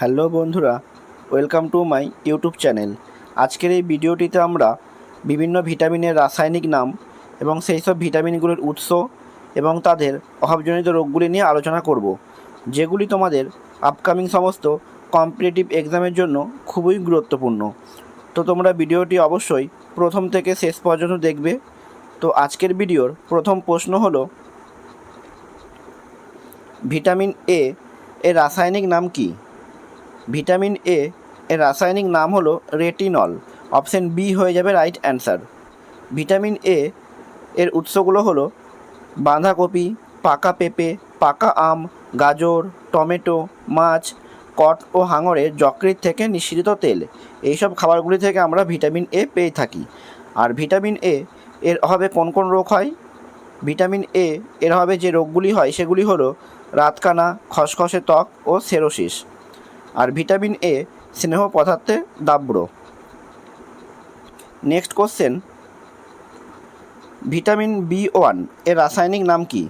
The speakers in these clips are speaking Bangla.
হ্যালো বন্ধুরা, welcome to my YouTube channel. আজকের এই ভিডিওটিতে আমরা বিভিন্ন ভিটামিনের রাসায়নিক নাম এবং সেই সব ভিটামিনগুলির উৎস এবং তাদের অভাবজনিত রোগগুলি নিয়ে আলোচনা করব, যেগুলি তোমাদের আপকামিং সমস্ত কম্পিটিটিভ এক্সামের জন্য খুবই গুরুত্বপূর্ণ। তো তোমরা ভিডিওটি অবশ্যই প্রথম থেকে শেষ পর্যন্ত দেখবে। তো আজকের ভিডিওর প্রথম প্রশ্ন হলো, ভিটামিন এ এর রাসায়নিক নাম কি? ভিটামিন এ এর রাসায়নিক নাম হলো রেটিনল অপশন বি হয়ে যাবে রাইট অ্যান্সার ভিটামিন এ এর উৎসগুলো হলো বাঁধাকপি, পাকা পেঁপে, পাকা আম, গাজর, টমেটো, মাছ, কট ও হাঙরের যকৃৎ থেকে নিঃসৃত তেল। এইসব খাবারগুলি থেকে আমরা ভিটামিন এ পেয়ে থাকি। আর ভিটামিন এ এর অভাবে কোন কোন রোগ হয়? ভিটামিন এ এর অভাবে যে রোগগুলি হয় সেগুলি হলো রাতকানা, খসখসে ত্বক ও সেরোসিস। আর ভিটামিন এ স্নেহ পদার্থে দাব্র। নেক্সট কোশ্চেন ভিটামিন বি ওয়ানের রাসায়নিক নাম কি?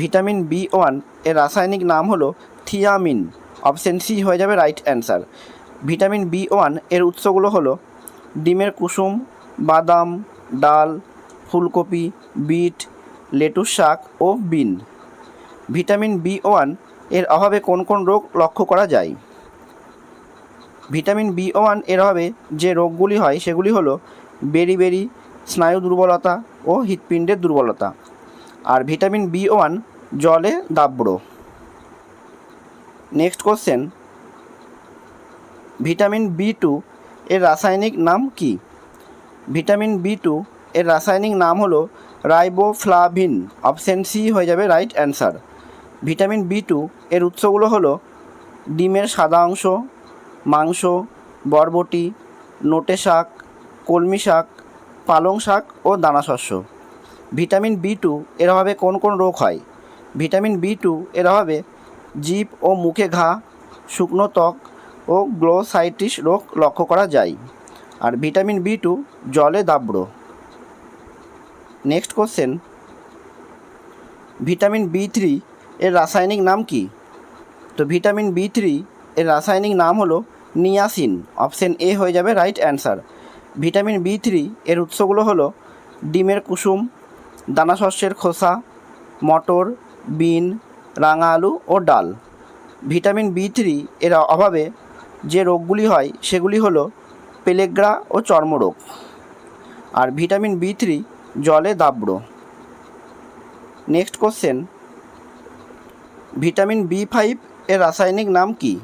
ভিটামিন বি ওয়ানের রাসায়নিক নাম হলো থিয়ামিন। অপশন সি হয়ে যাবে রাইট অ্যান্সার ভিটামিন বি ওয়ানের উৎসগুলো হলো ডিমের কুসুম, বাদাম, ডাল, ফুলকপি, বিট, লেটুস শাক ও বিন। ভিটামিন বি ওয়ানের অভাবে কোন কোন রোগ লক্ষ্য করা যায়? ভিটামিন বি ওয়ানের অভাবে যে রোগগুলি হয় সেগুলি হলো বেরি স্নায়ু দুর্বলতা ও হৃৎপিণ্ডের দুর্বলতা। আর ভিটামিন বি ওয়ান জলে দাব্র। Next question, vitamin B two এর রাসায়নিক নাম কি? ভিটামিন বি টু এর রাসায়নিক নাম হলো রাইবোফ্লাভিন, অপশন সি হয়ে যাবে right answer. Vitamin B two এর উৎসগুলো হলো ডিমের সাদা অংশ মাংস, বরবটি, নোটে শাক, কলমি শাক, পালং শাক ও দানাশস্য ভিটামিন বি টু এর অভাবে কোন কোন রোগ হয়? ভিটামিন বি টু এর অভাবে জিভ ও মুখে ঘা, শুকনো ত্বক ও গ্লোসাইটিস রোগ লক্ষ্য করা যায়। আর ভিটামিন বি টু জলে দাব্র। Next question. Vitamin B three এর রাসায়নিক নাম কি? তো ভিটামিন বি থ্রি এর রাসায়নিক নাম হলো নিয়াসিন। অপশন এ হয়ে যাবে right answer. Vitamin B three এর উৎসগুলো হলো ডিমের কুসুম, দানাশস্যের খোসা, মটর, বিন, রাঙা আলু ও ডাল। ভিটামিন বি থ্রি এর অভাবে যে রোগগুলি হয় সেগুলি হলো পেলেগ্রা ও চর্মরোগ। আর ভিটামিন বি থ্রি জলে দাব্র। Next question, vitamin B five এর রাসায়নিক নাম কি?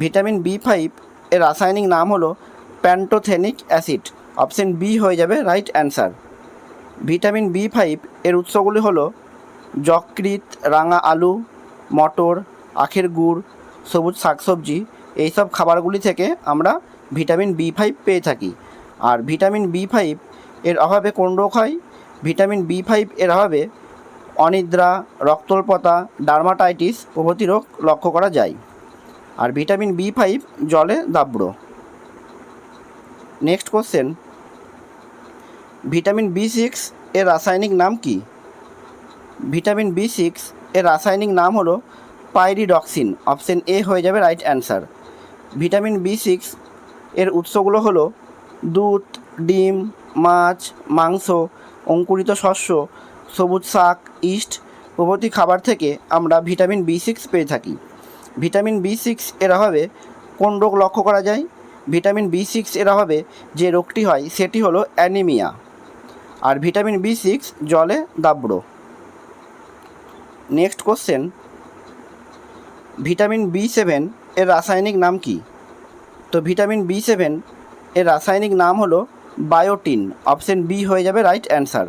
ভিটামিন বি ফাইভ এর রাসায়নিক নাম হলো প্যান্টোথেনিক অ্যাসিড। অপশন বি হয়ে যাবে right answer vitamin B five এর উৎসগুলি হলো যকৃৎ, রাঙা আলু, মটর, আখের গুড়, সবুজ শাকসবজি, এইসব খাবারগুলি থেকে আমরা ভিটামিন বি ফাইভ পেয়ে থাকি। আর ভিটামিন বি ফাইভ এর অভাবে কোন রোগ হয়? ভিটামিন বি ফাইভ এর অভাবে অনিদ্রা, রক্তল্পতা, ডার্মাটাইটিস প্রভৃতি রোগ লক্ষ্য করা যায়। আর ভিটামিন বি ফাইভ জলে দাব্র next question vitamin B six এর রাসায়নিক নাম কি? ভিটামিন বি সিক্স এর রাসায়নিক নাম হলো পাইরিডক্সিন অপশন এ হয়ে যাবে right answer vitamin B six এর উৎসগুলো হলো দুধ, ডিম, মাছ, মাংস, অঙ্কুরিত শস্য, সবুজ শাক, ইস্ট প্রভৃতি খাবার থেকে আমরা ভিটামিন বি সিক্স পেয়ে থাকি। ভিটামিন বি সিক্স এর অভাবে কোন রোগ লক্ষ্য করা যায়? ভিটামিন বি সিক্স এর অভাবে যে রোগটি হয়, সেটি হলো অ্যানিমিয়া। আর ভিটামিন বি সিক্স জলে দাব্র next question. Vitamin B seven এর রাসায়নিক নাম কি? তো ভিটামিন বি সেভেন এর রাসায়নিক নাম হলো বায়োটিন। অপশন বি হয়ে যাবে right answer.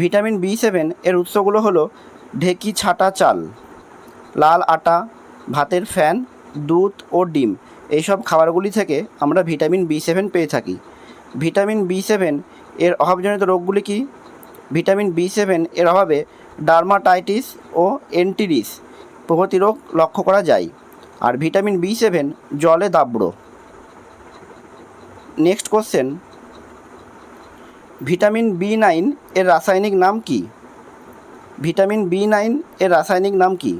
Vitamin B seven এর উৎসগুলো হলো ঢেকি ছাটা চাল, লাল আটা ভাতের ফ্যান, দুধ ও ডিম। এইসব খাবারগুলি থেকে আমরা ভিটামিন বি সেভেন পেয়ে থাকি। ভিটামিন বি সেভেন এর অভাবজনিত রোগগুলি কি? ভিটামিন বি সেভেন এর অভাবে ডার্মাটাইটিস ও এন্টিরিস প্রভৃতি রোগ লক্ষ্য করা যায়। আর ভিটামিন বি সেভেন জলে দাব্র। Next question. Vitamin B nine এর রাসায়নিক নাম কি? ভিটামিন বি নাইন এর রাসায়নিক নাম কি?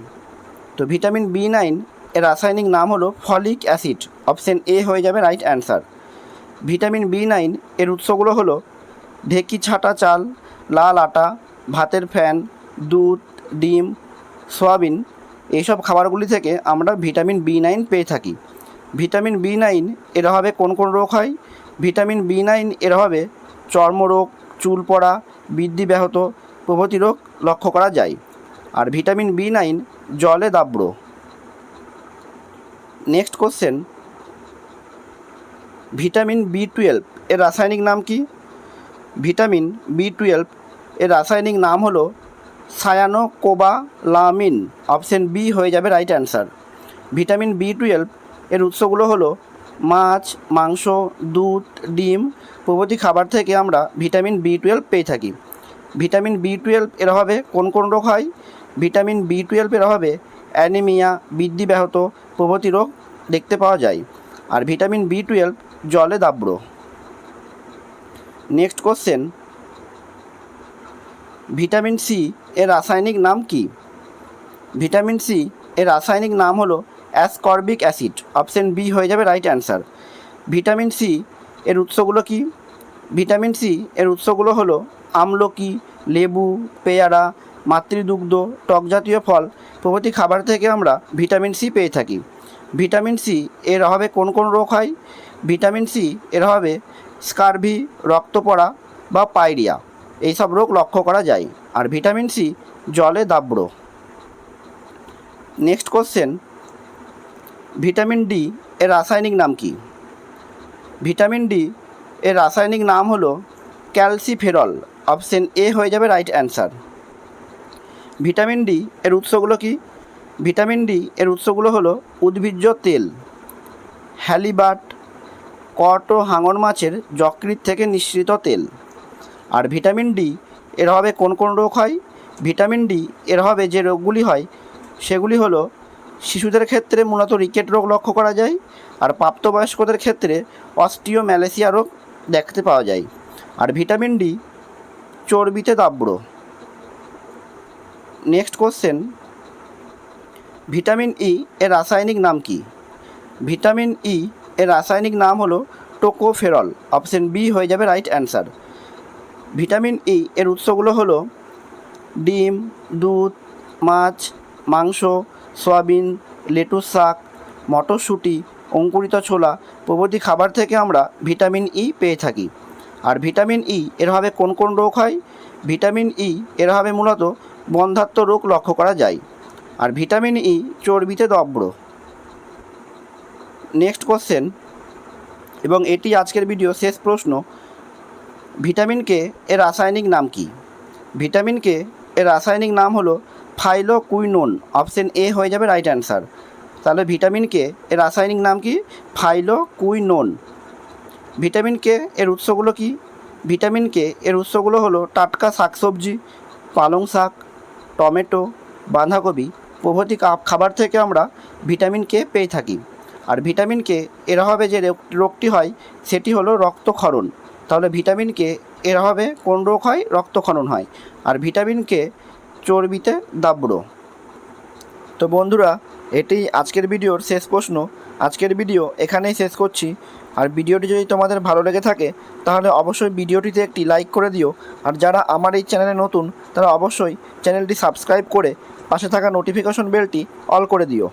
তো ভিটামিন বি নাইন এর রাসায়নিক নাম হলো ফলিক অ্যাসিড, অপশন এ হয়ে যাবে right answer. Vitamin B nine এর উৎসগুলো হলো ঢেকি ছাটা চাল, লাল আটা, ভাতের ফ্যান, দুধ, ডিম, সয়াবিন এইসব খাবারগুলি থেকে আমরা ভিটামিন বি নাইন পেয়ে থাকি। ভিটামিন বি নাইন এর অভাবে কোন কোন রোগ হয়? ভিটামিন বি নাইন এর অভাবে চর্মরোগ, চুল পড়া, বৃদ্ধি ব্যাহত প্রভৃতি রোগ লক্ষ্য করা যায়। আর ভিটামিন বি নাইন জলে দাব্র next question. Vitamin B twelve, এর রাসায়নিক নাম কি? ভিটামিন বি টুয়েলভ, এর রাসায়নিক নাম হলো সায়ানোকোবালামিন। অপশন বি হয়ে যাবে right answer. Vitamin B twelve, এর উৎসগুলো হলো মাছ, মাংস, দুধ, ডিম, প্রভৃতি খাবার থেকে আমরা ভিটামিন বি টুয়েলভ পেয়ে থাকি। ভিটামিন বি টুয়েলভ এর অভাবে কোন কোন রোগ হয়? ভিটামিন বি টুয়েলভের অভাবে অ্যানিমিয়া বৃদ্ধি ব্যাহত প্রভৃতি রোগ দেখতে পাওয়া যায়। আর ভিটামিন বি টুয়েলভ জলে দাব্র। Next question. ভিটামিন সি এর রাসায়নিক নাম কি? ভিটামিন সি এর রাসায়নিক নাম হলো অ্যাসকর্বিক অ্যাসিড অপশন বি হয়ে যাবে রাইট অ্যান্সার ভিটামিন সি এর উৎসগুলো কি? ভিটামিন সি এর উৎসগুলো হলো আমলকি, লেবু, পেয়ারা মাতৃদুগ্ধ টক জাতীয় ফল প্রভৃতি খাবার থেকে আমরা ভিটামিন সি পেয়ে থাকি। ভিটামিন সি এর অভাবে কোন কোন রোগ হয়? ভিটামিন সি এর অভাবে স্কারভি রক্ত পড়া বা পাইরিয়া এইসব রোগ লক্ষ্য করা যায়। আর ভিটামিন সি জলে দাব্র। নেক্সট কোশ্চেন, ভিটামিন ডি এর রাসায়নিক নাম কি? ভিটামিন ডি এর রাসায়নিক নাম হলো ক্যালসিফেরল, অপশন এ হয়ে যাবে রাইট অ্যান্সার। ভিটামিন ডি এর উৎসগুলো কি? ভিটামিন ডি এর উৎসগুলো হলো উদ্ভিজ্জ তেল, হ্যালিবাট, কট ও হাঙর মাছের যকৃৎ থেকে নিঃসৃত তেল। আর ভিটামিন ডি এর অভাবে কোন কোন রোগ হয়? ভিটামিন ডি এর অভাবে যে রোগগুলি হয়, সেগুলি হলো শিশুদের ক্ষেত্রে মূলত রিকেট রোগ লক্ষ্য করা যায় আর প্রাপ্তবয়স্কদের ক্ষেত্রে অস্টিও ম্যালেসিয়া রোগ দেখতে পাওয়া যায়। আর ভিটামিন ডি চর্বিতে দাব্র নেক্সট কোশ্চেন ভিটামিন ই এর রাসায়নিক নাম কি? ভিটামিন ই এর রাসায়নিক নাম হলো টোকোফেরল। অপশন বি হয়ে যাবে রাইট অ্যান্সার ভিটামিন ই এর উৎসগুলো হলো ডিম, দুধ, মাছ, মাংস, সয়াবিন, লেটুস শাক, মটরশুঁটি, অঙ্কুরিত ছোলা প্রভৃতি খাবার থেকে আমরা ভিটামিন ই পেয়ে থাকি। আর ভিটামিন ই এর অভাবে কোন কোন রোগ হয়? ভিটামিন ই এর অভাবে মূলত বন্ধাত্ম রোগ লক্ষ্য করা যায়। আর ভিটামিন ই চর্বিতে দব্র। Next question. এবং এটি আজকের ভিডিও শেষ প্রশ্ন। ভিটামিন কে এর রাসায়নিক নাম কি? ভিটামিন কে এর রাসায়নিক নাম হলো ফাইলো ফাইলোকুইনোন। অপশন এ হয়ে যাবে রাইট অ্যান্সার। তাহলে ভিটামিন কে এর রাসায়নিক নাম কি? ফাইলোকুইনোন। ভিটামিন কে এর উৎসগুলো কি? ভিটামিন কে এর উৎসগুলো হলো টাটকা শাকসবজি, পালং শাক টমেটো, বাঁধাকপি প্রভৃতি খাবার থেকে আমরা ভিটামিন কে পেয়ে থাকি। আর ভিটামিন কে এর অভাবে যে রোগ- রোগটি হয়, সেটি হলো রক্তক্ষরণ। তাহলে ভিটামিন কে এর অভাবে কোন রোগ হয়? রক্তক্ষরণ হয়। আর ভিটামিন কে চর্বিতে দাব্র তো বন্ধুরা এটি আজকের ভিডিওর শেষ প্রশ্ন। আজকের ভিডিও এখানেই শেষ করছি। আর ভিডিওটি যদি তোমাদের ভালো লেগে থাকে, তাহলে অবশ্যই ভিডিওটিতে একটি লাইক করে দিও। আর যারা আমার এই চ্যানেলে নতুন, তারা অবশ্যই চ্যানেলটি সাবস্ক্রাইব করে পাশে থাকা নোটিফিকেশন বেলটি অল করে দিও।